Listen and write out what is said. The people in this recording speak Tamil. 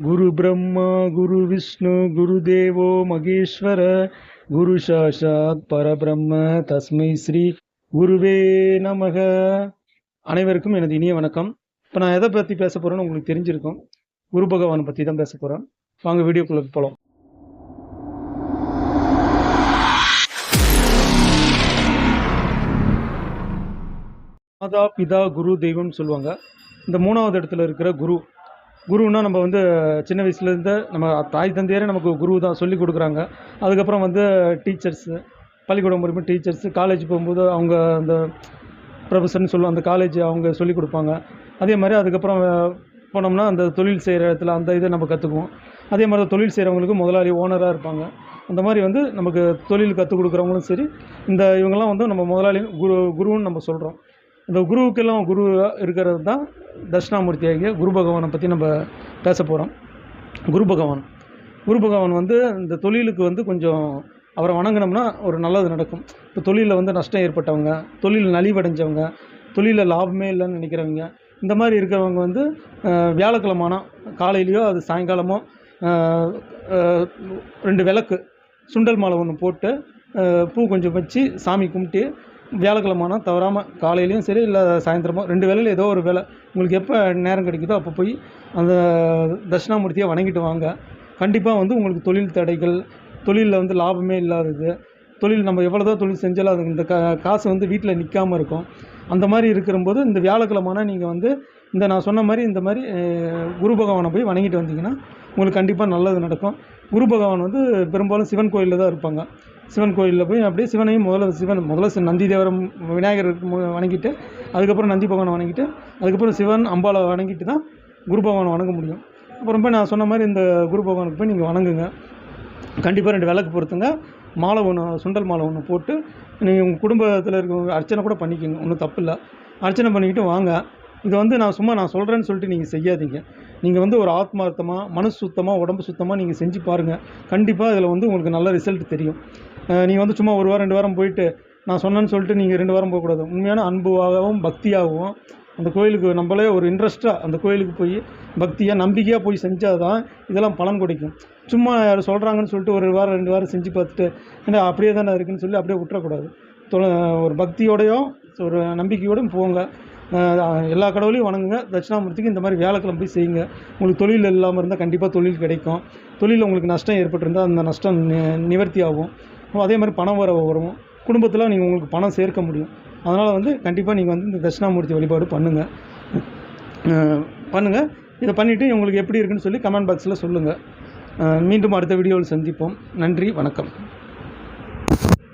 குரு பிரம்மா குரு விஷ்ணு குரு தேவோ மகேஸ்வர குரு சாஷாத் பரபிரம்ம தஸ்மை ஸ்ரீ குருவே நமக. அனைவருக்கும் எனது இனிய வணக்கம். இப்போ நான் எதை பற்றி பேச போகிறேன்னு உங்களுக்கு தெரிஞ்சிருக்கும். குரு பகவானை பற்றி தான் பேச போகிறேன் வாங்க வீடியோக்குள்ளே போகலாம் மாதா பிதா குரு தெய்வம்னு சொல்லுவாங்க. இந்த மூணாவது இடத்துல இருக்கிற குரு குருன்னா நம்ம வந்து சின்ன வயசுலேருந்து நம்ம தாய் தந்தையரே நமக்கு குரு தான் சொல்லி கொடுக்குறாங்க. அதுக்கப்புறம் வந்து டீச்சர்ஸு பள்ளிக்கூடம் மூலிமா டீச்சர்ஸு காலேஜ் போகும்போது அவங்க அந்த ப்ரொஃபஸர்னு சொல்லுவோம் அந்த காலேஜ் அவங்க சொல்லிக் கொடுப்பாங்க. அதே மாதிரி அதுக்கப்புறம் போனோம்னா அந்த தொழில் செய்கிற இடத்துல அந்த இதை நம்ம கற்றுக்குவோம் அதே மாதிரி தொழில் செய்கிறவங்களுக்கு முதலாளி ஓனராக இருப்பாங்க. அந்த மாதிரி வந்து நமக்கு தொழில் கற்றுக் கொடுக்குறவங்களும் சரி இந்த இவங்கெல்லாம் வந்து நம்ம முதலாளி குரு குருன்னு நம்ம சொல்கிறோம் இந்த குருவுக்கெல்லாம் குரு இருக்கிறது தான் தட்சிணாமூர்த்தி ஆகிய குரு பகவானை பற்றி நம்ம பேச போகிறோம் குரு பகவான். குரு பகவான் வந்து இந்த தொழிலுக்கு வந்து கொஞ்சம் அவரை வணங்கினோம்னா ஒரு நல்லது நடக்கும். இப்போ தொழிலில் வந்து நஷ்டம் ஏற்பட்டவங்க தொழில் நலிவடைஞ்சவங்க தொழிலில் லாபமே இல்லைன்னு நினைக்கிறவங்க இந்த மாதிரி இருக்கிறவங்க வந்து வியாழக்கிழமானா காலையிலையோ அது சாயங்காலமோ ரெண்டு விளக்கு சுண்டல் மாலை ஒன்று போட்டு பூ கொஞ்சம் வச்சு சாமி கும்பிட்டு வியாழக்கிழமானா தவறாமல் காலையிலையும் சரி இல்லை சாயந்தரமோ ரெண்டு வேளையில் ஏதோ ஒரு வேலை உங்களுக்கு எப்போ நேரம் கிடைக்குதோ அப்போ போய் அந்த தட்சிணாமூர்த்தியை வணங்கிட்டு வாங்க. கண்டிப்பாக வந்து உங்களுக்கு தொழில் தடைகள் தொழிலில் வந்து லாபமே இல்லாதது தொழில் நம்ம எவ்வளோ தான் தொழில் செஞ்சாலும் அது இந்த கா காசு வந்து வீட்டில் நிற்காம இருக்கும். அந்த மாதிரி இருக்கிறம்போது இந்த வியாழக்கிழமானா நீங்கள் வந்து இந்த நான் சொன்ன மாதிரி இந்த மாதிரி குரு பகவானை போய் வணங்கிட்டு வந்தீங்கன்னா உங்களுக்கு கண்டிப்பாக நல்லது நடக்கும். குரு பகவான் வந்து பெரும்பாலும் சிவன் கோயிலில் தான் இருப்பாங்க. சிவன் கோயிலில் போய் அப்படியே சிவனையும் முதல்ல சிவன் முதல்ல நந்தி தேவரம் விநாயகர் மு- வணங்கிட்டு அதுக்கப்புறம் நந்தி பகவானை வணங்கிட்டு அதுக்கப்புறம் சிவன் அம்பாவை வணங்கிட்டு தான் குரு பகவானை வணங்க முடியும். அப்புறம் போய் நான் சொன்ன மாதிரி இந்த குரு பகவானுக்கு போய் நீங்கள் வணங்குங்க. கண்டிப்பாக ரெண்டு விளக்கு பொறுத்துங்க மாலை ஒன்று சுண்டல் மாலை ஒன்று போட்டு நீங்கள் உங்கள் குடும்பத்தில் இருக்க அர்ச்சனை கூட பண்ணிக்கோங்க ஒன்றும் தப்பு இல்லை. அர்ச்சனை பண்ணிக்கிட்டு வாங்க. இதை வந்து நான் சும்மா நான் சொல்கிறேன்னு சொல்லிட்டு நீங்கள் செய்யாதீங்க. நீங்கள் வந்து ஒரு ஆத்மார்த்தமாக மனசு சுத்தமாக உடம்பு சுத்தமாக நீங்கள் செஞ்சு பாருங்கள் கண்டிப்பாக இதில் வந்து உங்களுக்கு நல்ல ரிசல்ட் தெரியும். நீங்கள் வந்து சும்மா ஒரு வாரம் ரெண்டு வாரம் போயிட்டு நான் சொன்னேன்னு சொல்லிட்டு நீங்கள் ரெண்டு வாரம் போகக்கூடாது. உண்மையான அன்புவாகவும் பக்தியாகவும் அந்த கோயிலுக்கு நம்மளே ஒரு இன்ட்ரெஸ்ட்டாக அந்த கோயிலுக்கு போய் பக்தியாக நம்பிக்கையாக போய் செஞ்சால் தான் இதெல்லாம் பலன் கிடைக்கும். சும்மா யார் சொல்கிறாங்கன்னு சொல்லிட்டு ஒரு வாரம் ரெண்டு வாரம் செஞ்சு பார்த்துட்டு ஏன்னா அப்படியே தானே இருக்குன்னு சொல்லி அப்படியே விட்டுறக்கூடாது. ஒரு பக்தியோடையும் ஒரு நம்பிக்கையோடும் போங்க. எல்லா கடவுளையும் வணங்குங்க. தட்சிணாமூர்த்திக்கு இந்த மாதிரி வியாழக்கிழமை போய் செய்யுங்க. உங்களுக்கு தொழில் இல்லாமல் இருந்தால் கண்டிப்பாக தொழில் கிடைக்கும். தொழிலில் உங்களுக்கு நஷ்டம் ஏற்பட்டிருந்தால் அந்த நஷ்டம் நி- நிவர்த்தி ஆகும். அதே மாதிரி பணம் வர வரும். குடும்பத்தில் நீங்கள் உங்களுக்கு பணம் சேர்க்க முடியும். அதனால் வந்து கண்டிப்பாக நீங்கள் வந்து இந்த தட்சிணாமூர்த்தி வழிபாடு பண்ணுங்கள் பண்ணுங்கள் இதை பண்ணிவிட்டு உங்களுக்கு எப்படி இருக்குன்னு சொல்லி கமெண்ட் பாக்ஸில் சொல்லுங்கள் மீண்டும் அடுத்த வீடியோவில் சந்திப்போம். நன்றி. வணக்கம்.